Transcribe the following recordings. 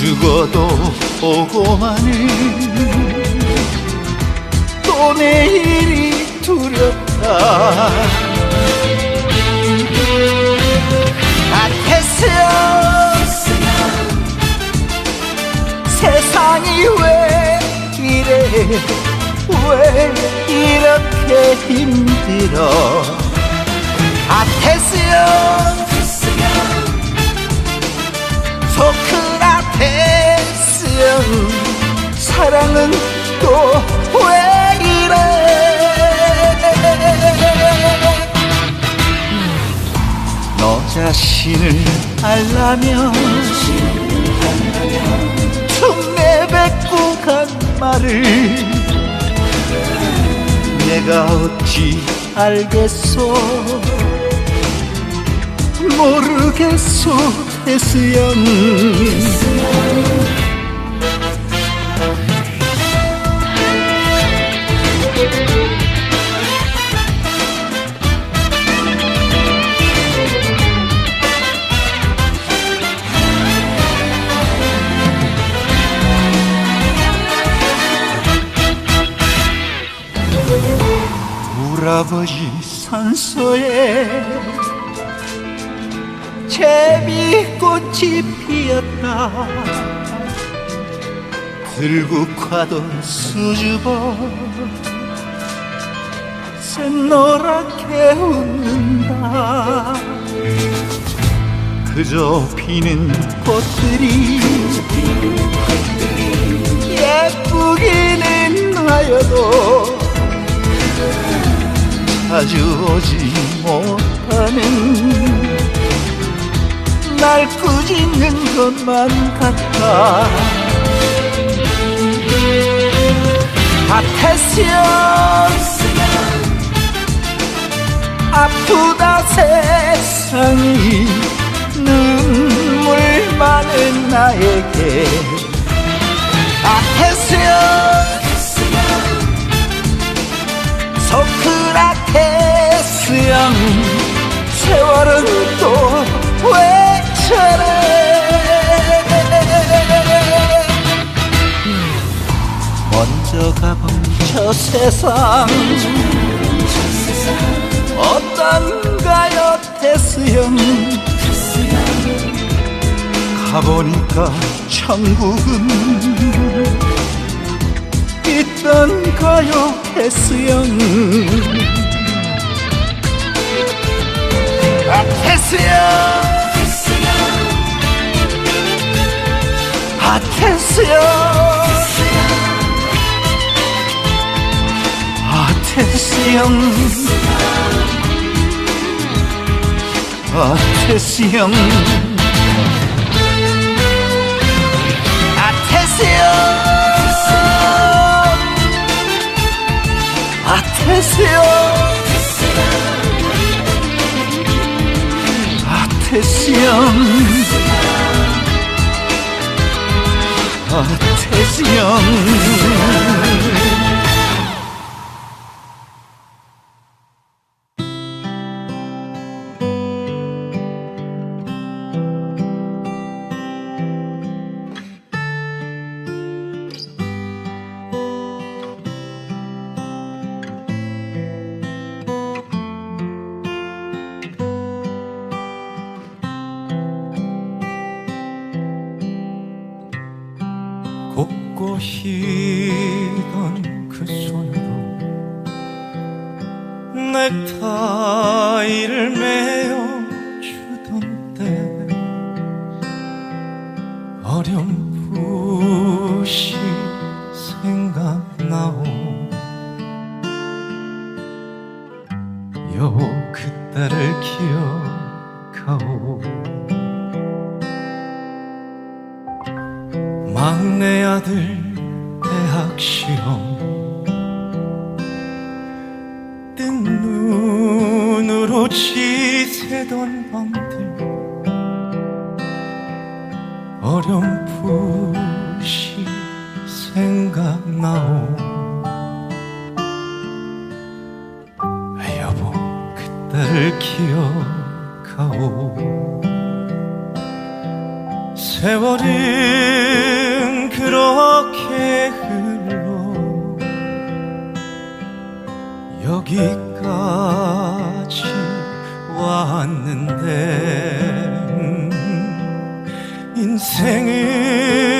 죽어도 오고마는 또 내일이 두렵다. 세상이 왜 이래? 왜 이렇게 힘들어? 아테스요 자신을 알라면 툭 내뱉고 간 말을 내가 어찌 알겠소? 모르겠소 태수영 꽃이 피었다 들국화도 수줍어 샛노랗게 웃는다. 그저 피는 꽃들이 예쁘기는 하여도 자주 오지 못하는 날 꾸짖는 것만 같아. 아테시오스 아프다 세상이 눈물 많은 나에게. 아테시오스 소크라테스 형 세월은 또왜 저래 먼저 가본 저 세상 어떤가요 형 가보니까 천국은 있던가요 테스형 아 테스형 아 테스형 아 테스형. 아 테스형. 아 테스형 아테스요. 아테스형 아테스형 곱 고 희던 그 손으로 넥타이를 메어 어렴풋이 생각나오. 여보 그때를 기억하오. 세월은 그렇게 흘러 여기까지 왔는데 음, 인생은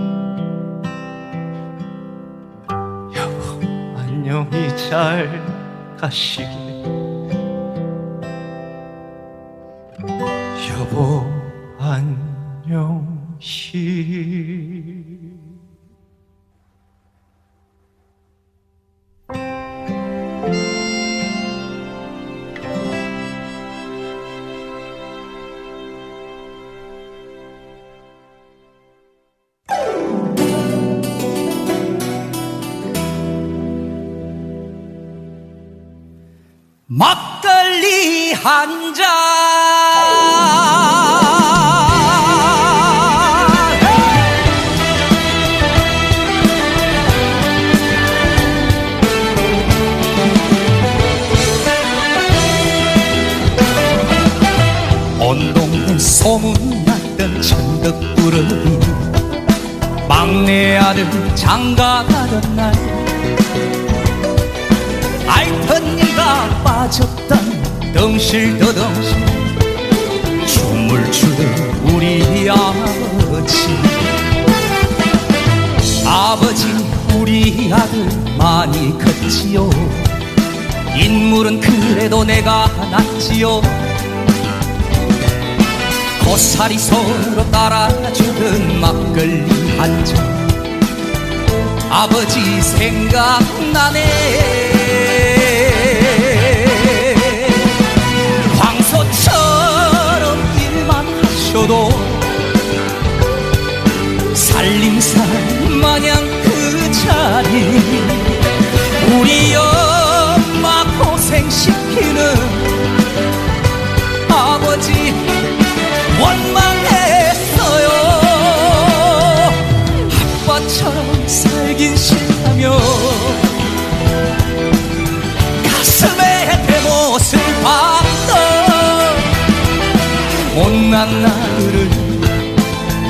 안녕히 잘 가시길 막걸리 한 잔. 온 동네 소문났던 천덕꾸러기 막내 아들 장가 가던 날 네가 빠졌던 덩실더덩실 춤을 추던 우리 아버지. 아버지 우리 아들 많이 컸지요. 인물은 그래도 내가 낫지요. 고사리 서로 따라주던 막걸리 한 잔. 아버지 생각나네 하셔도 살림살 마냥 그 자리. 우리 엄마 고생시키는 못난 나를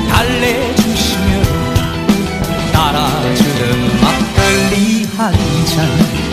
달래주시며 따라주는 막걸리 한잔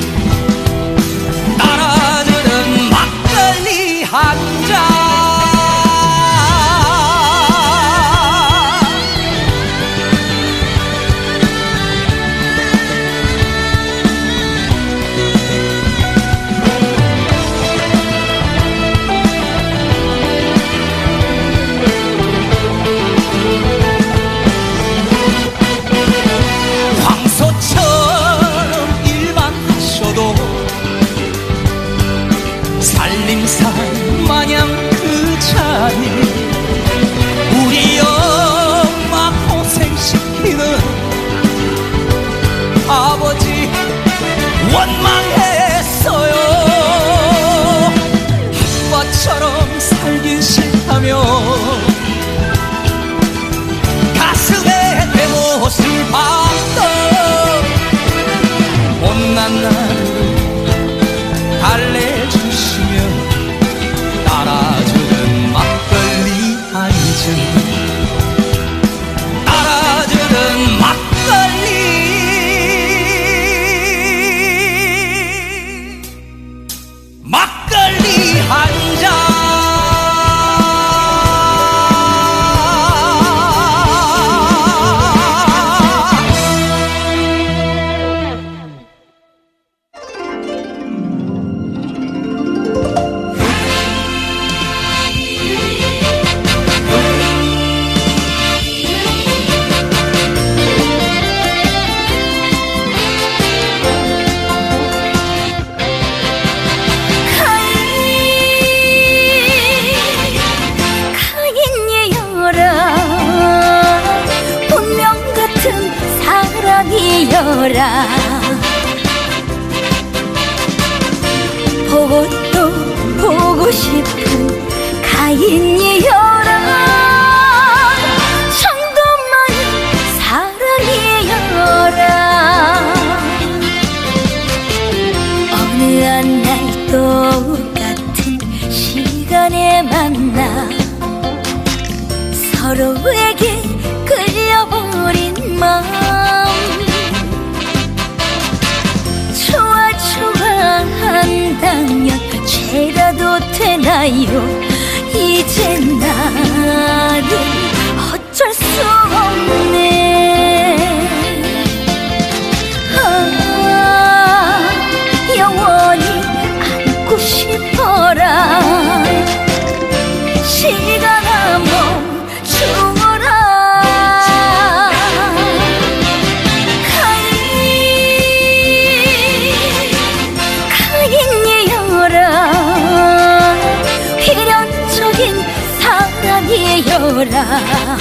똑같은 시간에 만나 서로에게 끌려버린 마음. 좋아 좋아 한다면 죄라도 되나요? 이제 나는 어쩔 수 사랑이여라.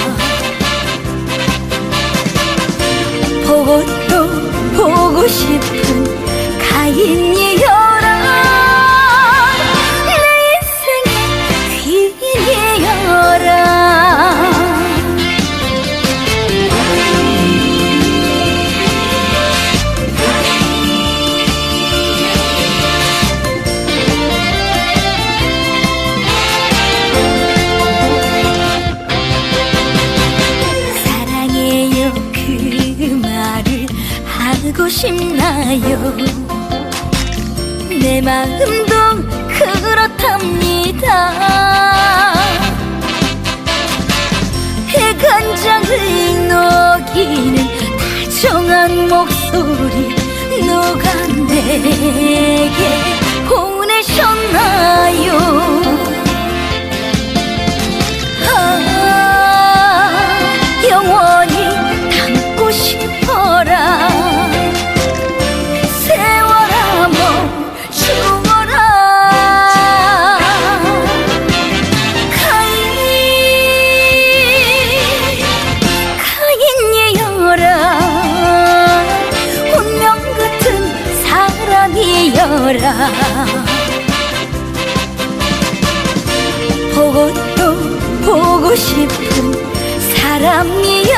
보고 또 보고 싶은 가인 싶나요? 내 마음도 그렇답니다. 해간장을 녹이는 다정한 목소리 누가 내게 보내셨나요 거라. 보고 또 보고 싶은 사람이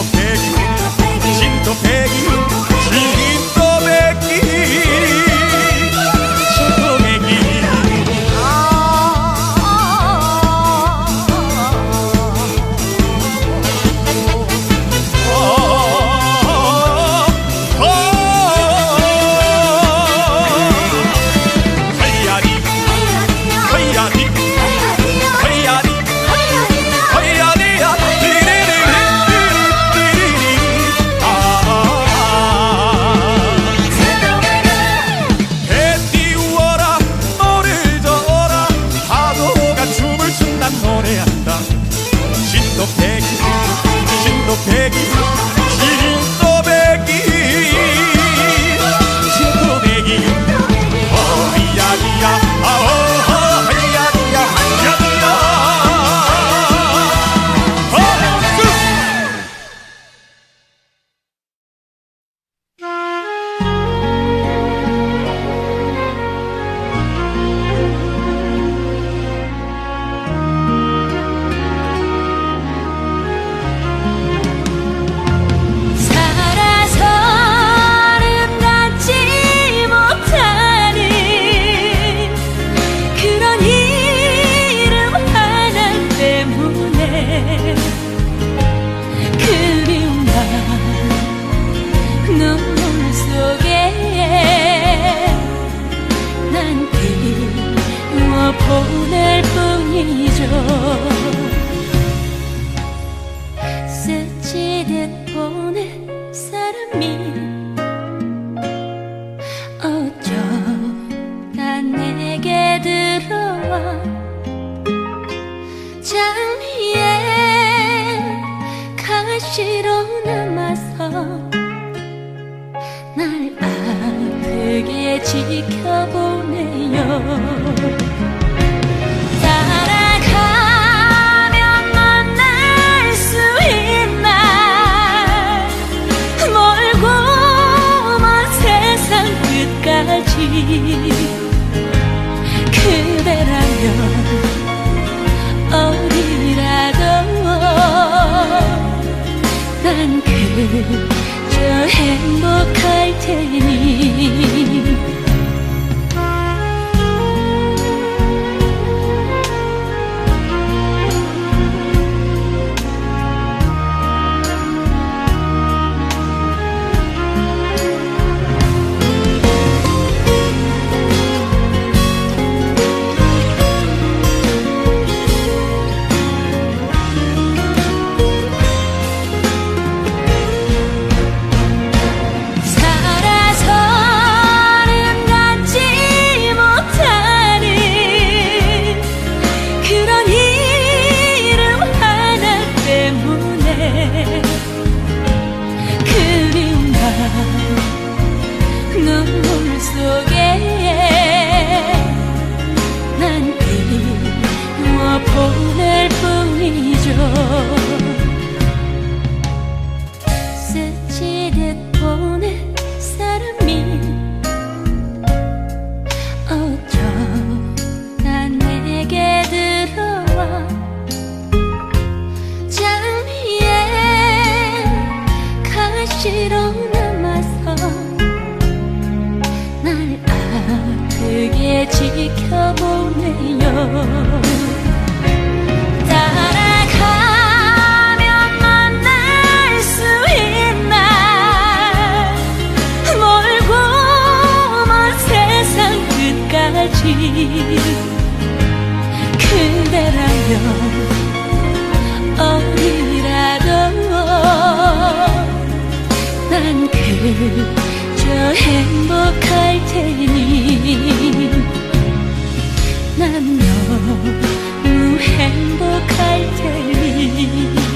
eu quero. 저 행복할 테니. 난 너무 행복할 테니